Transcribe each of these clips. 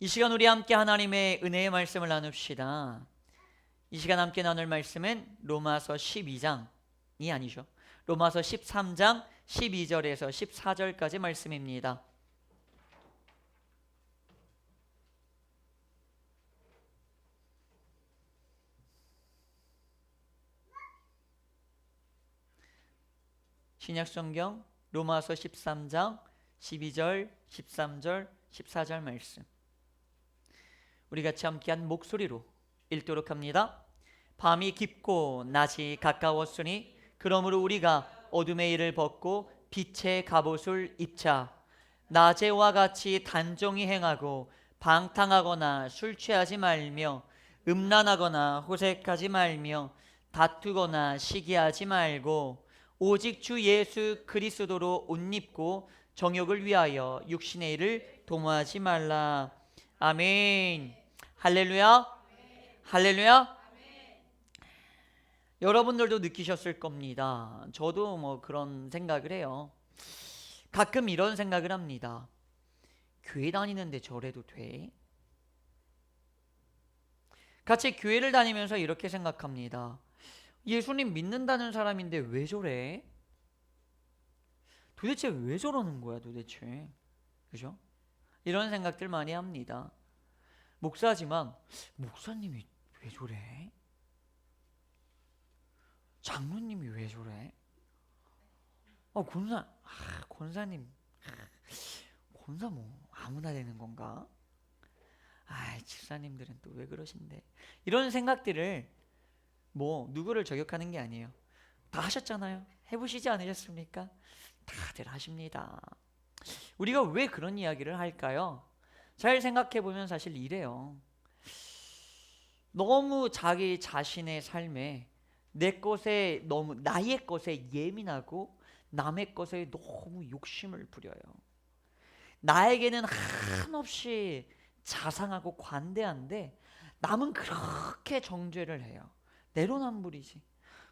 이 시간 우리 함께 하나님의 은혜의 말씀을 나눕시다. 이 시간 함께 나눌 말씀은 로마서 12장이 아니죠. 로마서 13장 12절에서 14절까지 말씀입니다. 신약 성경 로마서 13장 12절, 13절, 14절 말씀. 우리 같이 함께한 목소리로 읽도록 합니다. 밤이 깊고 낮이 가까웠으니 그러므로 우리가 어둠의 일을 벗고 빛의 갑옷을 입자 낮에와 같이 단종히 행하고 방탕하거나 술 취하지 말며 음란하거나 호색하지 말며 다투거나 시기하지 말고 오직 주 예수 그리스도로 옷 입고 정욕을 위하여 육신의 일을 도모하지 말라. 아멘. 할렐루야. 할렐루야. 여러분들도 느끼셨을 겁니다. 저도 뭐 그런 생각을 해요. 가끔 이런 생각을 합니다. 교회 다니는데 저래도 돼? 같이 교회를 다니면서 이렇게 생각합니다. 예수님 믿는다는 사람인데 왜 저래? 도대체 왜 저러는 거야 도대체? 그죠? 이런 생각들 많이 합니다. 목사지만 목사님이 왜 저래? 장로님이 왜 저래? 어 권사 아, 권사님 아, 권사 뭐 아무나 되는 건가? 아 집사님들은 또 왜 그러신데 이런 생각들을 뭐 누구를 저격하는 게 아니에요. 다 하셨잖아요. 해보시지 않으셨습니까? 다들 하십니다. 우리가 왜 그런 이야기를 할까요? 잘 생각해 보면 사실 이래요. 너무 자기 자신의 삶에 내 것에 너무 나의 것에 예민하고 남의 것에 너무 욕심을 부려요. 나에게는 한없이 자상하고 관대한데 남은 그렇게 정죄를 해요. 내로남불이지.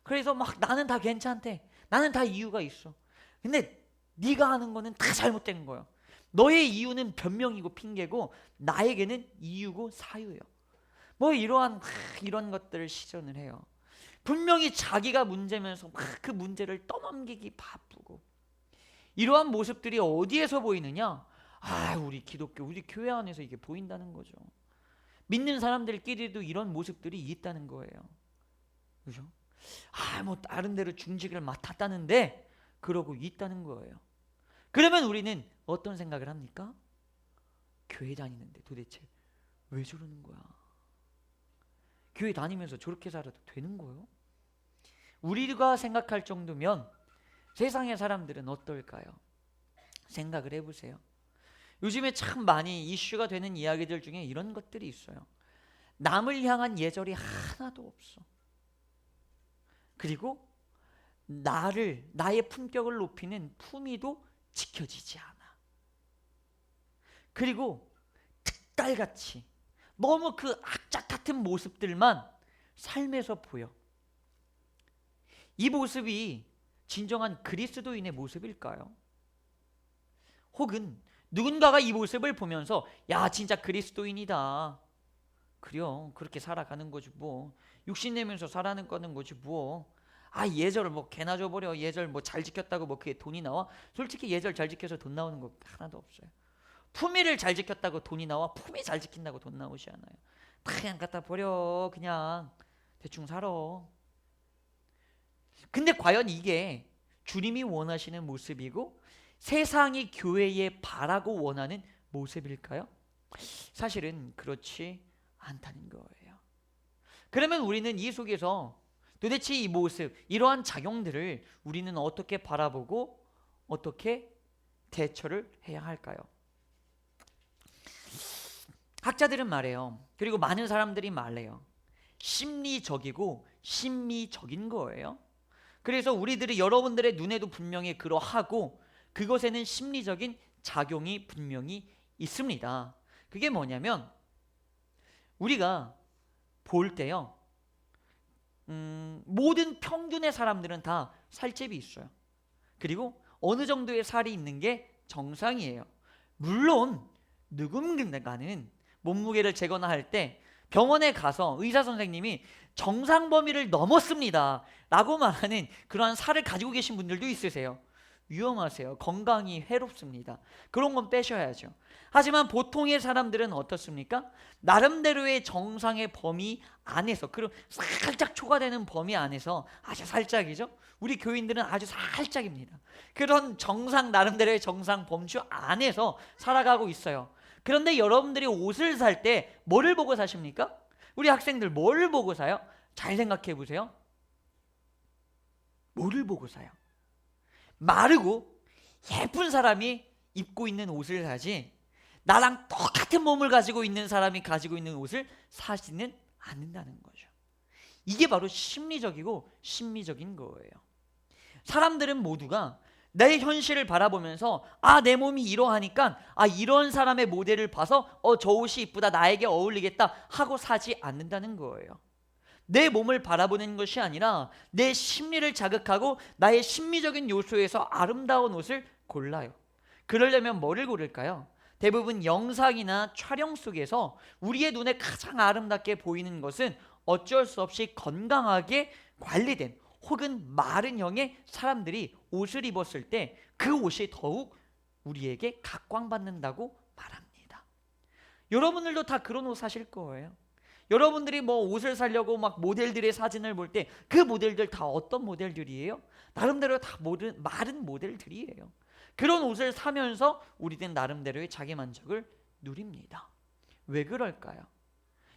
그래서 막 나는 다 괜찮대. 나는 다 이유가 있어. 근데 네가 하는 거는 다 잘못된 거야. 너의 이유는 변명이고 핑계고 나에게는 이유고 사유예요. 뭐 이러한 막 이런 것들을 시전을 해요. 분명히 자기가 문제면서 막 그 문제를 떠넘기기 바쁘고 이러한 모습들이 어디에서 보이느냐? 아, 우리 기독교, 우리 교회 안에서 이게 보인다는 거죠. 믿는 사람들끼리도 이런 모습들이 있다는 거예요. 그죠? 아, 뭐 다른 데로 중직을 맡았다는데 그러고 있다는 거예요. 그러면 우리는 어떤 생각을 합니까? 교회 다니는데 도대체 왜 저러는 거야? 교회 다니면서 저렇게 살아도 되는 거요? 우리가 생각할 정도면 세상의 사람들은 어떨까요? 생각을 해보세요. 요즘에 참 많이 이슈가 되는 이야기들 중에 이런 것들이 있어요. 남을 향한 예절이 하나도 없어. 그리고 나를 나의 품격을 높이는 품위도 지켜지지 않아. 그리고 특달같이 너무 그 악착 같은 모습들만 삶에서 보여. 이 모습이 진정한 그리스도인의 모습일까요? 혹은 누군가가 이 모습을 보면서 야 진짜 그리스도인이다. 그래요. 그렇게 살아가는 거지 뭐. 육신 내면서 살아는 거는 거지 뭐. 아 예절을 뭐 개나 줘버려 예절 뭐 잘 지켰다고 뭐 그게 돈이 나와? 솔직히 예절 잘 지켜서 돈 나오는 거 하나도 없어요. 품위를 잘 지켰다고 돈이 나와? 품위 잘 지킨다고 돈 나오지 않아요. 다 그냥 갖다 버려 그냥 대충 살아. 근데 과연 이게 주님이 원하시는 모습이고 세상이 교회에 바라고 원하는 모습일까요? 사실은 그렇지 않다는 거예요. 그러면 우리는 이 속에서 도대체 이 모습, 이러한 작용들을 우리는 어떻게 바라보고 어떻게 대처를 해야 할까요? 학자들은 말해요. 그리고 많은 사람들이 말해요. 심리적이고 심미적인 거예요. 그래서 우리들이 여러분들의 눈에도 분명히 그러하고 그것에는 심리적인 작용이 분명히 있습니다. 그게 뭐냐면 우리가 볼 때요. 음, 모든 평균의 사람들은 다 살집이 있어요. 그리고 어느 정도의 살이 있는 게 정상이에요. 물론 누군가는 몸무게를 재거나 할 때 병원에 가서 의사 선생님이 정상 범위를 넘었습니다. 라고 말하는 그러한 살을 가지고 계신 분들도 있으세요. 위험하세요. 건강이 해롭습니다. 그런 건 빼셔야죠. 하지만 보통의 사람들은 어떻습니까? 나름대로의 정상의 범위 안에서 그럼 살짝 초과되는 범위 안에서 아주 살짝이죠. 우리 교인들은 아주 살짝입니다. 그런 정상 나름대로의 정상 범주 안에서 살아가고 있어요. 그런데 여러분들이 옷을 살 때 뭐를 보고 사십니까? 우리 학생들 뭐를 보고 사요? 잘 생각해 보세요. 뭐를 보고 사요? 마르고 예쁜 사람이 입고 있는 옷을 사지 나랑 똑같은 몸을 가지고 있는 사람이 가지고 있는 옷을 사지는 않는다는 거죠. 이게 바로 심리적이고 심미적인 거예요. 사람들은 모두가 내 현실을 바라보면서 아 내 몸이 이러하니까 아 이런 사람의 모델을 봐서 어 저 옷이 이쁘다 나에게 어울리겠다 하고 사지 않는다는 거예요. 내 몸을 바라보는 것이 아니라 내 심리를 자극하고 나의 심미적인 요소에서 아름다운 옷을 골라요. 그러려면 뭐를 고를까요? 대부분 영상이나 촬영 속에서 우리의 눈에 가장 아름답게 보이는 것은 어쩔 수 없이 건강하게 관리된 혹은 마른 형의 사람들이 옷을 입었을 때 그 옷이 더욱 우리에게 각광받는다고 말합니다. 여러분들도 다 그런 옷 사실 거예요. 여러분들이 뭐 옷을 사려고 막 모델들의 사진을 볼 때 그 모델들 다 어떤 모델들이에요? 나름대로 다 모든 마른 모델들이에요. 그런 옷을 사면서 우리는 나름대로의 자기 만족을 누립니다. 왜 그럴까요?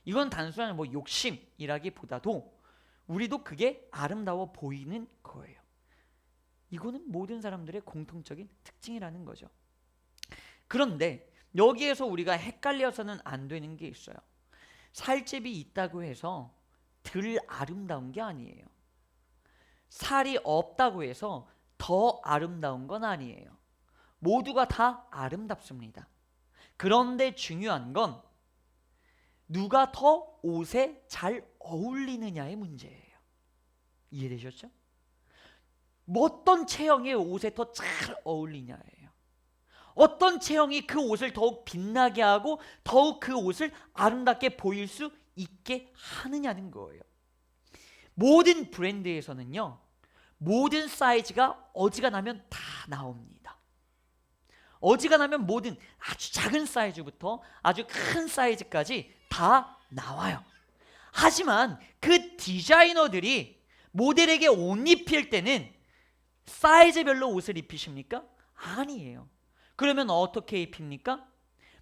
이건 단순한 뭐 욕심이라기보다도 우리도 그게 아름다워 보이는 거예요. 이거는 모든 사람들의 공통적인 특징이라는 거죠. 그런데 여기에서 우리가 헷갈려서는 안 되는 게 있어요. 살집이 있다고 해서 덜 아름다운 게 아니에요. 살이 없다고 해서 더 아름다운 건 아니에요. 모두가 다 아름답습니다. 그런데 중요한 건 누가 더 옷에 잘 어울리느냐의 문제예요. 이해되셨죠? 뭐 어떤 체형의 옷에 더 잘 어울리냐예요. 어떤 체형이 그 옷을 더욱 빛나게 하고 더욱 그 옷을 아름답게 보일 수 있게 하느냐는 거예요. 모든 브랜드에서는요, 모든 사이즈가 어지간하면 다 나옵니다. 어지간하면 모든 아주 작은 사이즈부터 아주 큰 사이즈까지 다 나와요. 하지만 그 디자이너들이 모델에게 옷 입힐 때는 사이즈별로 옷을 입히십니까? 아니에요. 그러면 어떻게 입힙니까?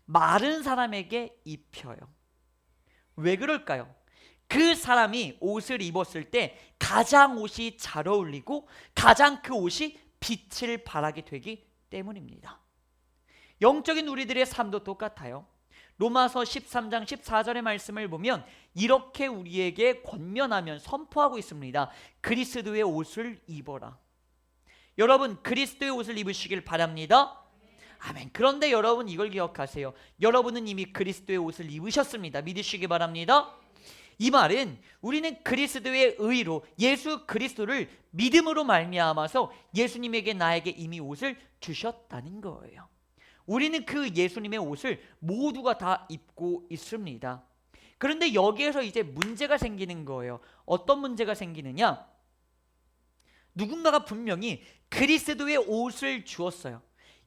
마른 사람에게 입혀요. 왜 그럴까요? 그 사람이 옷을 입었을 때 가장 옷이 잘 어울리고 가장 그 옷이 빛을 발하게 되기 때문입니다. 영적인 우리들의 삶도 똑같아요. 로마서 13장 14절의 말씀을 보면 이렇게 우리에게 권면하면 선포하고 있습니다. 그리스도의 옷을 입어라. 여러분 그리스도의 옷을 입으시길 바랍니다. 아멘. 그런데 여러분 이걸 기억하세요. 여러분은 이미 그리스도의 옷을 입으셨습니다. 믿으시기 바랍니다. 이 말은 우리는 그리스도의 의로 예수 그리스도를 믿음으로 말미암아서 예수님에게 나에게 이미 옷을 주셨다는 거예요. 우리는 그 예수님의 옷을 모두가 다 입고 있습니다. 그런데 여기에서 이제 문제가 생기는 거예요. 어떤 문제가 생기느냐? 누군가가 분명히 그리스도의 옷을 주었어요.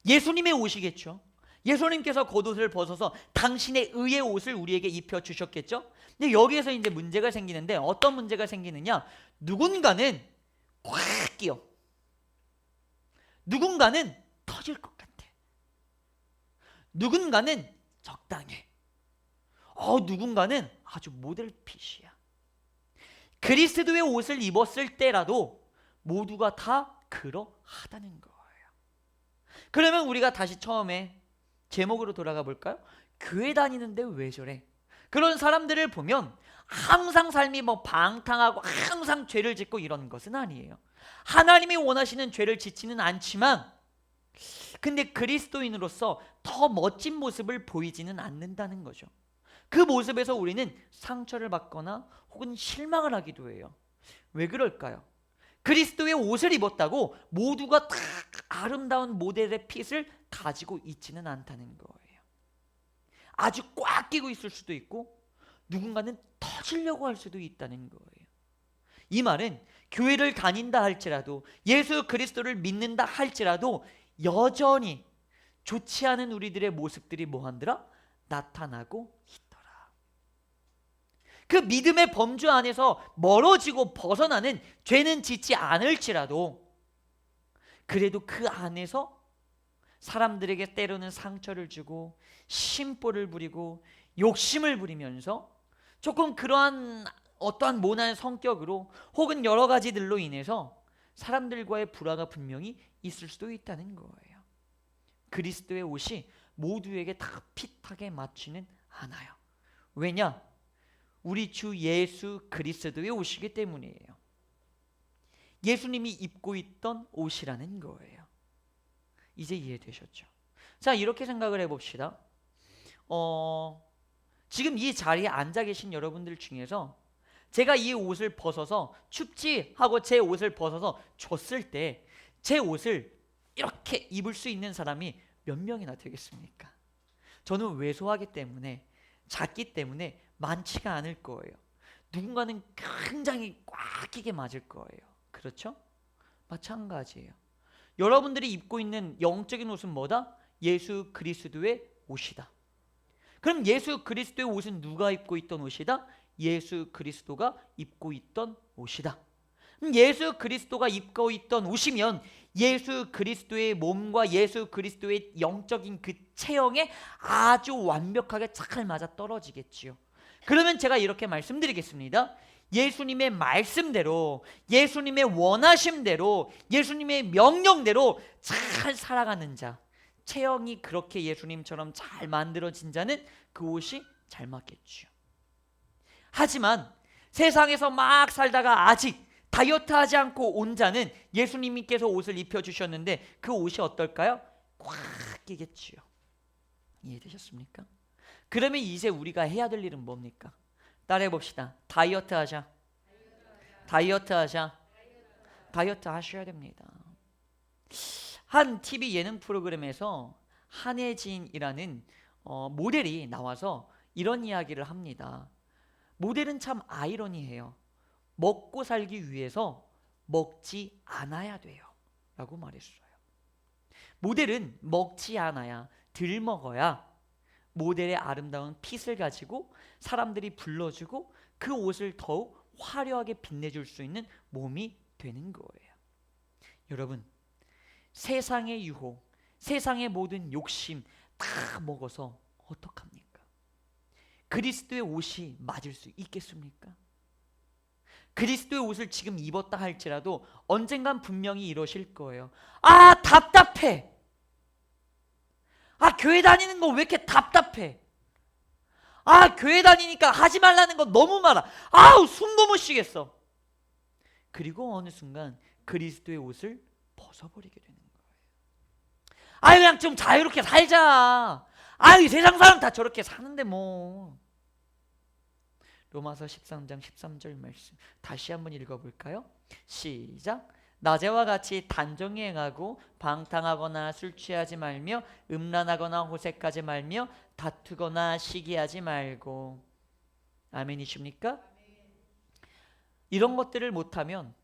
예수님의 옷이겠죠. 예수님께서 겉옷을 벗어서 당신의 의의 옷을 우리에게 입혀 주셨겠죠. 근데 여기에서 이제 문제가 생기는데 어떤 문제가 생기느냐? 누군가는 꽉 끼어. 누군가는 터질 것. 누군가는 적당해. 어, 누군가는 아주 모델핏이야. 그리스도의 옷을 입었을 때라도 모두가 다 그러하다는 거예요. 그러면 우리가 다시 처음에 제목으로 돌아가 볼까요? 교회 다니는데 왜 저래? 그런 사람들을 보면 항상 삶이 뭐 방탕하고 항상 죄를 짓고 이런 것은 아니에요. 하나님이 원하시는 죄를 짓지는 않지만 근데 그리스도인으로서 더 멋진 모습을 보이지는 않는다는 거죠. 그 모습에서 우리는 상처를 받거나 혹은 실망을 하기도 해요. 왜 그럴까요? 그리스도의 옷을 입었다고 모두가 다 아름다운 모델의 핏을 가지고 있지는 않다는 거예요. 아주 꽉 끼고 있을 수도 있고 누군가는 터지려고 할 수도 있다는 거예요. 이 말은 교회를 다닌다 할지라도 예수 그리스도를 믿는다 할지라도 여전히 좋지 않은 우리들의 모습들이 뭐한더라? 나타나고 있더라. 그 믿음의 범주 안에서 멀어지고 벗어나는 죄는 짓지 않을지라도 그래도 그 안에서 사람들에게 때로는 상처를 주고 심보를 부리고 욕심을 부리면서 조금 그러한 어떠한 모난 성격으로 혹은 여러 가지들로 인해서 사람들과의 불화가 분명히 있을 수도 있다는 거예요. 그리스도의 옷이 모두에게 다 핏하게 맞지는 않아요. 왜냐? 우리 주 예수 그리스도의 옷이기 때문이에요. 예수님이 입고 있던 옷이라는 거예요. 이제 이해되셨죠? 자, 이렇게 생각을 해봅시다. 어, 지금 이 자리에 앉아 계신 여러분들 중에서 제가 이 옷을 벗어서 춥지 하고 제 옷을 벗어서 줬을 때 제 옷을 이렇게 입을 수 있는 사람이 몇 명이나 되겠습니까? 저는 왜소하기 때문에 작기 때문에 많지가 않을 거예요. 누군가는 굉장히 꽉 끼게 맞을 거예요. 그렇죠? 마찬가지예요. 여러분들이 입고 있는 영적인 옷은 뭐다? 예수 그리스도의 옷이다. 그럼 예수 그리스도의 옷은 누가 입고 있던 옷이다? 예수 그리스도가 입고 있던 옷이다. 음, 예수 그리스도가 입고 있던 옷이면 예수 그리스도의 몸과 예수 그리스도의 영적인 그 체형에 아주 완벽하게 잘 맞아 떨어지겠지요. 그러면 제가 이렇게 말씀드리겠습니다. 예수님의 말씀대로, 예수님의 원하심대로, 예수님의 명령대로 잘 살아가는 자, 체형이 그렇게 예수님처럼 잘 만들어진 자는 그 옷이 잘 맞겠죠. 하지만 세상에서 막 살다가 아직 다이어트 하지 않고 온 자는 예수님께서 옷을 입혀주셨는데 그 옷이 어떨까요? 꽉 끼겠지요. 이해되셨습니까? 그러면 이제 우리가 해야 될 일은 뭡니까? 따라해 봅시다. 다이어트 하자. 다이어트 하자. 다이어트 하셔야 됩니다. 한 TV 예능 프로그램에서 한혜진이라는 어, 모델이 나와서 이런 이야기를 합니다. 모델은 참 아이러니해요. 먹고 살기 위해서 먹지 않아야 돼요. 라고 말했어요. 모델은 먹지 않아야 들 먹어야 모델의 아름다운 핏을 가지고 사람들이 불러주고 그 옷을 더욱 화려하게 빛내줄 수 있는 몸이 되는 거예요. 여러분, 세상의 유혹, 세상의 모든 욕심 다 먹어서 어떡합니까? 그리스도의 옷이 맞을 수 있겠습니까? 그리스도의 옷을 지금 입었다 할지라도 언젠간 분명히 이러실 거예요. 아, 답답해. 아, 교회 다니는 거 왜 이렇게 답답해? 아, 교회 다니니까 하지 말라는 거 너무 많아. 아우, 숨도 못 쉬겠어. 그리고 어느 순간 그리스도의 옷을 벗어버리게 되는 거예요. 아, 그냥 좀 자유롭게 살자. 아이 세상 사람 다 저렇게 사는데 뭐. 로마서 13장 13절 말씀 다시 한번 읽어볼까요? 시작. 낮에와 같이 단정히 행하고 방탕하거나 술 취하지 말며 음란하거나 호색하지 말며 다투거나 시기하지 말고 아멘이십니까? 이런 것들을 못하면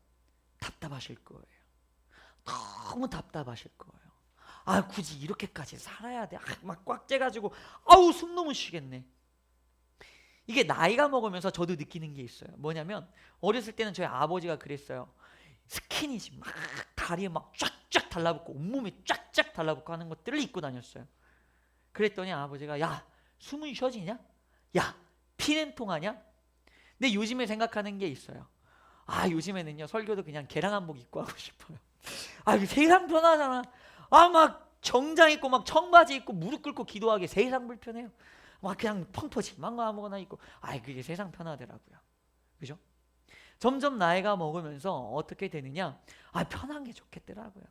답답하실 거예요. 너무 답답하실 거예요. 아 굳이 이렇게까지 살아야 돼. 아, 막꽉 째가지고 아우 숨 너무 쉬겠네. 이게 나이가 먹으면서 저도 느끼는 게 있어요. 뭐냐면 어렸을 때는 저희 아버지가 그랬어요. 스키니지 막 다리에 막 쫙쫙 달라붙고 온몸에 쫙쫙 달라붙고 하는 것들을 입고 다녔어요. 그랬더니 아버지가 야 숨은 쉬어지냐? 야 피는 통하냐? 근데 요즘에 생각하는 게 있어요. 아 요즘에는요 설교도 그냥 개랑 한복 입고 하고 싶어요. 아 세상 편하잖아. 아 막 정장 입고 막 청바지 입고 무릎 꿇고 기도하기 세상 불편해요. 막 그냥 펑퍼짐한 거 아무거나 입고 아 그게 세상 편하더라고요. 그죠? 점점 나이가 먹으면서 어떻게 되느냐? 아 편한 게 좋겠더라고요.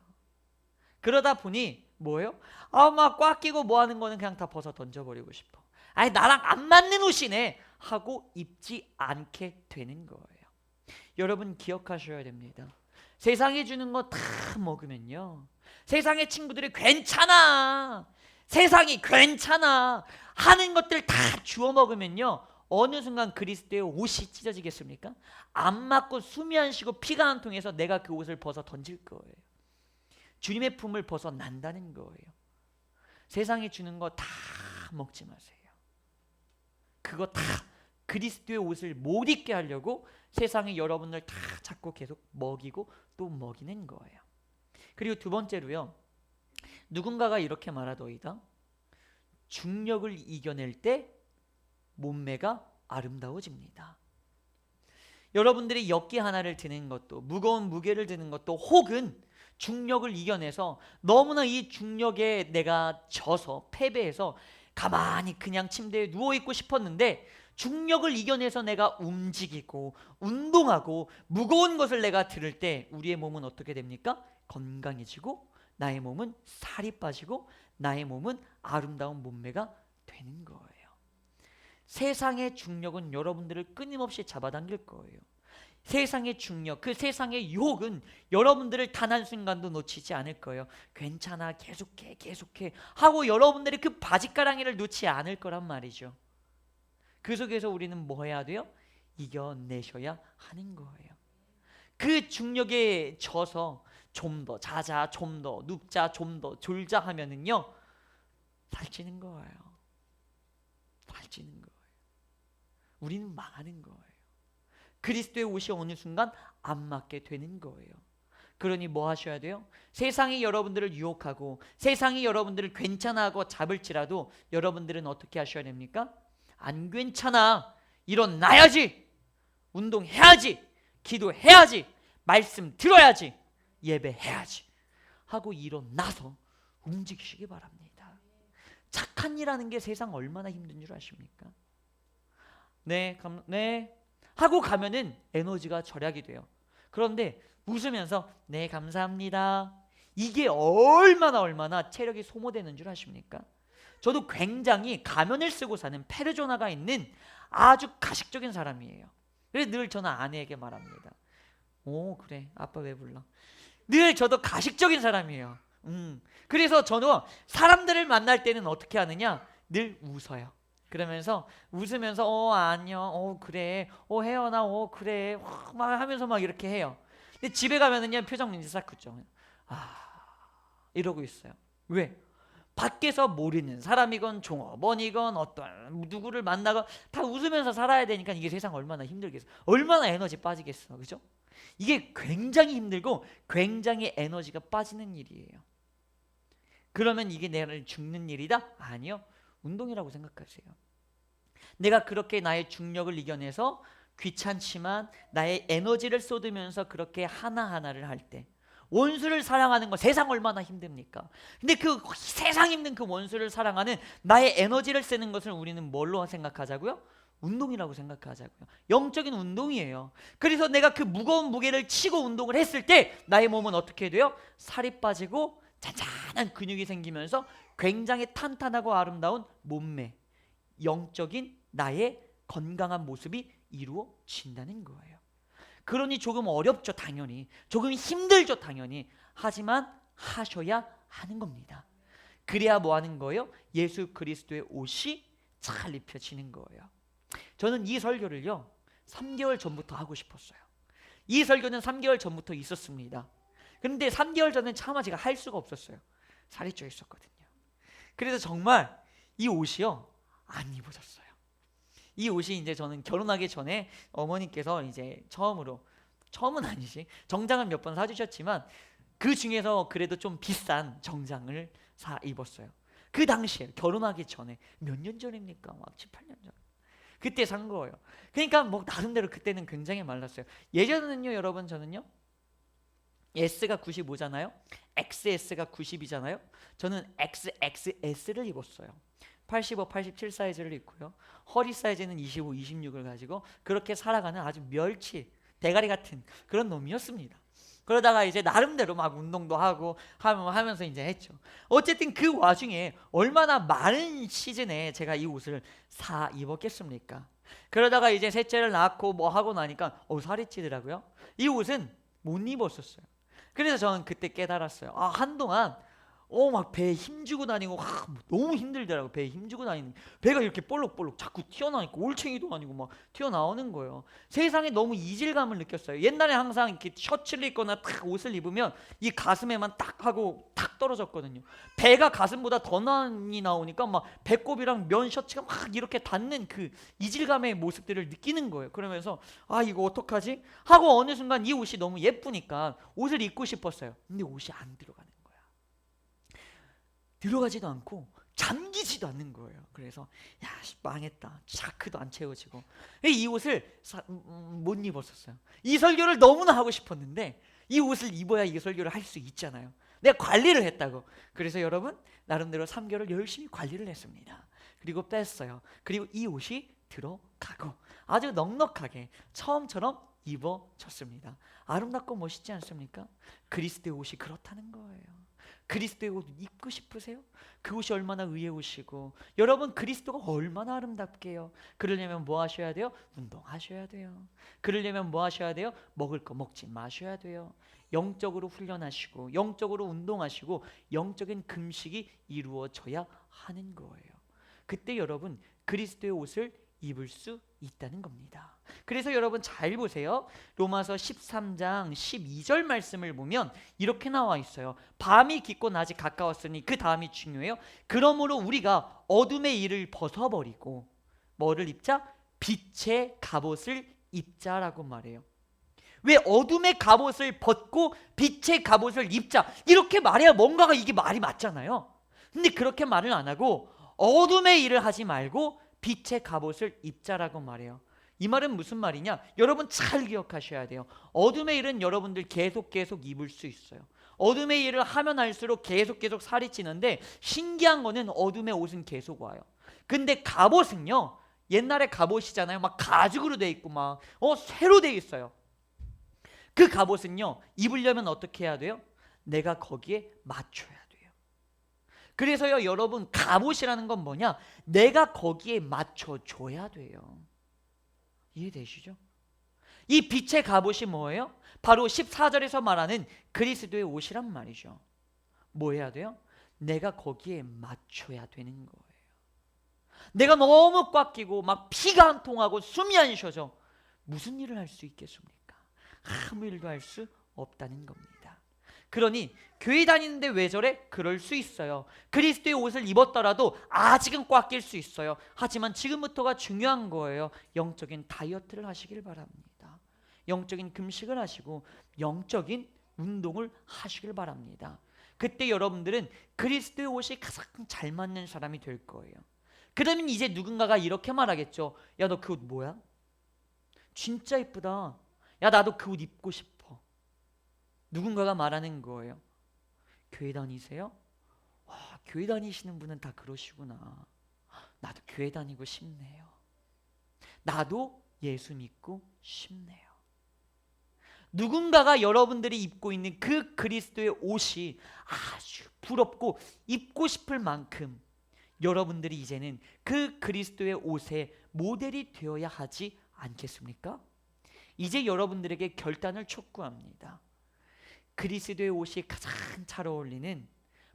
그러다 보니 뭐예요? 아막 꽉 끼고 뭐 하는 거는 그냥 다 벗어 던져버리고 싶어. 아니 나랑 안 맞는 옷이네 하고 입지 않게 되는 거예요. 여러분 기억하셔야 됩니다. 세상이 주는 거 다 먹으면요. 세상의 친구들이 괜찮아. 세상이 괜찮아 하는 것들 다 주워 먹으면요 어느 순간 그리스도의 옷이 찢어지겠습니까? 안 맞고 숨이 안 쉬고 피가 안 통해서 내가 그 옷을 벗어 던질 거예요. 주님의 품을 벗어 난다는 거예요. 세상이 주는 거 다 먹지 마세요. 그거 다 그리스도의 옷을 못 입게 하려고 세상이 여러분을 다 자꾸 계속 먹이고 또 먹이는 거예요. 그리고 두 번째로요. 누군가가 이렇게 말하더이다. 중력을 이겨낼 때 몸매가 아름다워집니다. 여러분들이 역기 하나를 드는 것도 무거운 무게를 드는 것도 혹은 중력을 이겨내서 너무나 이 중력에 내가 져서 패배해서 가만히 그냥 침대에 누워 있고 싶었는데 중력을 이겨내서 내가 움직이고 운동하고 무거운 것을 내가 들을 때 우리의 몸은 어떻게 됩니까? 건강해지고 나의 몸은 살이 빠지고 나의 몸은 아름다운 몸매가 되는 거예요. 세상의 중력은 여러분들을 끊임없이 잡아당길 거예요. 세상의 중력, 그 세상의 유혹은 여러분들을 단 한 순간도 놓치지 않을 거예요. 괜찮아, 계속해, 계속해 하고 여러분들이 그 바지가랑이를 놓지 않을 거란 말이죠. 그 속에서 우리는 뭐 해야 돼요? 이겨내셔야 하는 거예요. 그 중력에 져서 좀 더 자자, 좀 더 눕자, 좀 더 졸자 하면은요 살찌는 거예요. 살찌는 거예요. 우리는 망하는 거예요. 그리스도의 옷이 어느 순간 안 맞게 되는 거예요. 그러니 뭐 하셔야 돼요? 세상이 여러분들을 유혹하고 세상이 여러분들을 괜찮아하고 잡을지라도 여러분들은 어떻게 하셔야 됩니까? 안 괜찮아. 일어나야지. 운동해야지. 기도해야지. 말씀 들어야지. 예배해야지. 하고 일어나서 움직이시기 바랍니다. 착한 일하는 게 세상 얼마나 힘든 줄 아십니까? 네, 감, 네. 하고 가면은 에너지가 절약이 돼요. 그런데 웃으면서 네, 감사합니다. 이게 얼마나 얼마나 체력이 소모되는 줄 아십니까? 저도 굉장히 가면을 쓰고 사는 페르조나가 있는 아주 가식적인 사람이에요. 그래서 늘 저는 아내에게 말합니다. 오 그래 아빠 왜 불러? 늘 저도 가식적인 사람이에요. 음 그래서 저는 사람들을 만날 때는 어떻게 하느냐 늘 웃어요. 그러면서 웃으면서 어 안녕 어 그래 어 혜연아 어 그래 막 하면서 막 이렇게 해요. 근데 집에 가면은요 표정 문제 싹 굳죠. 아 이러고 있어요. 왜? 밖에서 모르는 사람이건 종업원이건 어떤 누구를 만나건 다 웃으면서 살아야 되니까 이게 세상 얼마나 힘들겠어. 얼마나 에너지 빠지겠어. 그죠? 이게 굉장히 힘들고 굉장히 에너지가 빠지는 일이에요. 그러면 이게 내가 죽는 일이다? 아니요. 운동이라고 생각하세요. 내가 그렇게 나의 중력을 이겨내서 귀찮지만 나의 에너지를 쏟으면서 그렇게 하나하나를 할 때 원수를 사랑하는 거 세상 얼마나 힘듭니까? 근데 그 세상 힘든 그 원수를 사랑하는 나의 에너지를 쓰는 것을 우리는 뭘로 생각하자고요? 운동이라고 생각하자고요. 영적인 운동이에요. 그래서 내가 그 무거운 무게를 치고 운동을 했을 때 나의 몸은 어떻게 돼요? 살이 빠지고 잔잔한 근육이 생기면서 굉장히 탄탄하고 아름다운 몸매, 영적인 나의 건강한 모습이 이루어진다는 거예요. 그러니 조금 어렵죠, 당연히. 조금 힘들죠, 당연히. 하지만 하셔야 하는 겁니다. 그래야 뭐 하는 거예요? 예수 그리스도의 옷이 잘 입혀지는 거예요. 저는 이 설교를요, 3개월 전부터 하고 싶었어요. 이 설교는 3개월 전부터 있었습니다. 근데 3개월 전엔 차마 제가 할 수가 없었어요. 살이 쪄 있었거든요. 그래서 정말 이 옷이요, 안 입어졌어요. 이 옷이 이제 저는 결혼하기 전에 어머니께서 이제 처음으로 처음은 아니지 정장을 몇 번 사주셨지만 그 중에서 그래도 좀 비싼 정장을 사 입었어요. 그 당시에 결혼하기 전에 몇 년 전입니까? 막 7, 8년 전. 그때 산 거예요. 그러니까 뭐 나름대로 그때는 굉장히 말랐어요. 예전에는요, 여러분 저는요. S가 95잖아요. XS가 90이잖아요. 저는 XXS를 입었어요. 85, 87 사이즈를 입고요. 허리 사이즈는 25, 26을 가지고 그렇게 살아가는 아주 멸치, 대가리 같은 그런 놈이었습니다. 그러다가 이제 나름대로 막 운동도 하고 하면서 이제 했죠. 어쨌든 그 와중에 얼마나 많은 시즌에 제가 이 옷을 사 입었겠습니까? 그러다가 이제 셋째를 낳고 뭐 하고 나니까 어 살이 찌더라고요. 이 옷은 못 입었었어요. 그래서 저는 그때 깨달았어요. 아 한동안 어 막 배에 힘주고 다니고 하, 뭐 너무 힘들더라고 배에 힘주고 다니는. 배가 이렇게 볼록볼록 자꾸 튀어나오니까 올챙이도 아니고 막 튀어나오는 거예요. 세상에 너무 이질감을 느꼈어요. 옛날에 항상 이렇게 셔츠를 입거나 탁 옷을 입으면 이 가슴에만 딱 하고 탁 떨어졌거든요. 배가 가슴보다 더 많이 나오니까 막 배꼽이랑 면 셔츠가 막 이렇게 닿는 그 이질감의 모습들을 느끼는 거예요. 그러면서 아 이거 어떡하지? 하고 어느 순간 이 옷이 너무 예쁘니까 옷을 입고 싶었어요. 근데 옷이 안 들어가는 거야 들어가지도 않고 잠기지도 않는 거예요. 그래서 야 씨, 망했다. 자크도 안 채워지고 이 옷을 사- 음, 음, 못 입었었어요. 이 설교를 너무나 하고 싶었는데 이 옷을 입어야 이 설교를 할 수 있잖아요. 내가 관리를 했다고. 그래서 여러분 나름대로 3개월 열심히 관리를 했습니다. 그리고 뺐어요. 그리고 이 옷이 들어가고 아주 넉넉하게 처음처럼 입어졌습니다. 아름답고 멋있지 않습니까? 그리스도의 옷이 그렇다는 거예요. 그리스도의 옷 입고 싶으세요? 그 옷이 얼마나 의의 옷이고 여러분 그리스도가 얼마나 아름답게요. 그러려면 뭐 하셔야 돼요? 운동하셔야 돼요. 그러려면 뭐 하셔야 돼요? 먹을 거 먹지 마셔야 돼요. 영적으로 훈련하시고 영적으로 운동하시고 영적인 금식이 이루어져야 하는 거예요. 그때 여러분 그리스도의 옷을 입을 수 있다는 겁니다. 그래서 여러분 잘 보세요. 로마서 13장 12절 말씀을 보면 이렇게 나와 있어요. 밤이 깊고 낮이 가까웠으니 그 다음이 중요해요. 그러므로 우리가 어둠의 일을 벗어버리고 뭐를 입자? 빛의 갑옷을 입자라고 말해요. 왜 어둠의 갑옷을 벗고 빛의 갑옷을 입자 이렇게 말해야 뭔가가 이게 말이 맞잖아요. 근데 그렇게 말을 안 하고 어둠의 일을 하지 말고 빛의 갑옷을 입자라고 말해요. 이 말은 무슨 말이냐? 여러분 잘 기억하셔야 돼요. 어둠의 일은 여러분들 계속 계속 입을 수 있어요. 어둠의 일을 하면 할수록 계속 계속 살이 찌는데 신기한 거는 어둠의 옷은 계속 와요. 근데 갑옷은요. 옛날에 갑옷이잖아요. 막 가죽으로 돼 있고 막 어 새로 돼 있어요. 그 갑옷은요. 입으려면 어떻게 해야 돼요? 내가 거기에 맞춰야. 그래서요, 여러분 갑옷이라는 건 뭐냐? 내가 거기에 맞춰 줘야 돼요. 이해되시죠? 이 빛의 갑옷이 뭐예요? 바로 14절에서 말하는 그리스도의 옷이란 말이죠. 뭐 해야 돼요? 내가 거기에 맞춰야 되는 거예요. 내가 너무 꽉 끼고 막 피가 안 통하고 숨이 안 쉬어져. 무슨 일을 할 수 있겠습니까? 아무 일도 할 수 없다는 겁니다. 그러니 교회 다니는데 왜 저래? 그럴 수 있어요. 그리스도의 옷을 입었더라도 아직은 꽉 낄 수 있어요. 하지만 지금부터가 중요한 거예요. 영적인 다이어트를 하시길 바랍니다. 영적인 금식을 하시고 영적인 운동을 하시길 바랍니다. 그때 여러분들은 그리스도의 옷이 가장 잘 맞는 사람이 될 거예요. 그러면 이제 누군가가 이렇게 말하겠죠. 야, 너 그 옷 뭐야? 진짜 이쁘다. 야, 나도 그 옷 입고 싶어. 누군가가 말하는 거예요. 교회 다니세요? 와, 교회 다니시는 분은 다 그러시구나. 나도 교회 다니고 싶네요. 나도 예수 믿고 싶네요. 누군가가 여러분들이 입고 있는 그 그리스도의 옷이 아주 부럽고 입고 싶을 만큼 여러분들이 이제는 그 그리스도의 옷의 모델이 되어야 하지 않겠습니까? 이제 여러분들에게 결단을 촉구합니다. 그리스도의 옷이 가장 잘 어울리는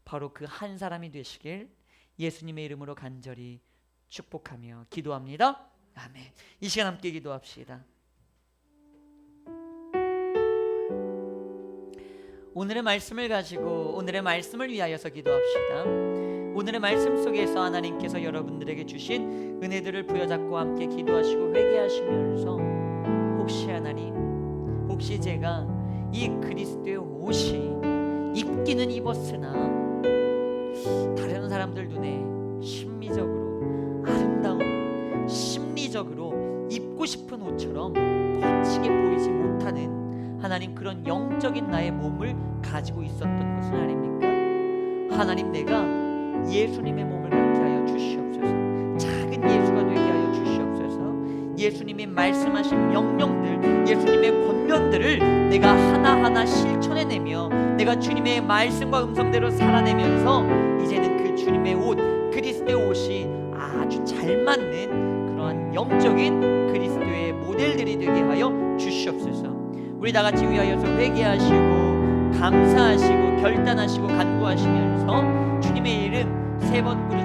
바로 그 한 사람이 되시길 예수님의 이름으로 간절히 축복하며 기도합니다. 아멘. 이 시간 함께 기도합시다. 오늘의 말씀을 가지고 오늘의 말씀을 위하여서 기도합시다. 오늘의 말씀 속에서 하나님께서 여러분들에게 주신 은혜들을 부여잡고 함께 기도하시고 회개하시면서 혹시 하나님 혹시 제가 이 그리스도의 옷이 입기는 입었으나 다른 사람들 눈에 심미적으로 아름다운 심리적으로 입고 싶은 옷처럼 멋지게 보이지 못하는 하나님 그런 영적인 나의 몸을 가지고 있었던 것은 아닙니까? 하나님 내가 예수님의 몸을 갖게 예수님이 말씀하신 명령들, 예수님의 권면들을 내가 하나하나 실천해내며 내가 주님의 말씀과 음성대로 살아내면서 이제는 그 주님의 옷, 그리스도의 옷이 아주 잘 맞는 그러한 영적인 그리스도의 모델들이 되게 하여 주시옵소서. 우리 다 같이 위하여서 회개하시고 감사하시고 결단하시고 간구하시면서 주님의 이름 세번 부르짖고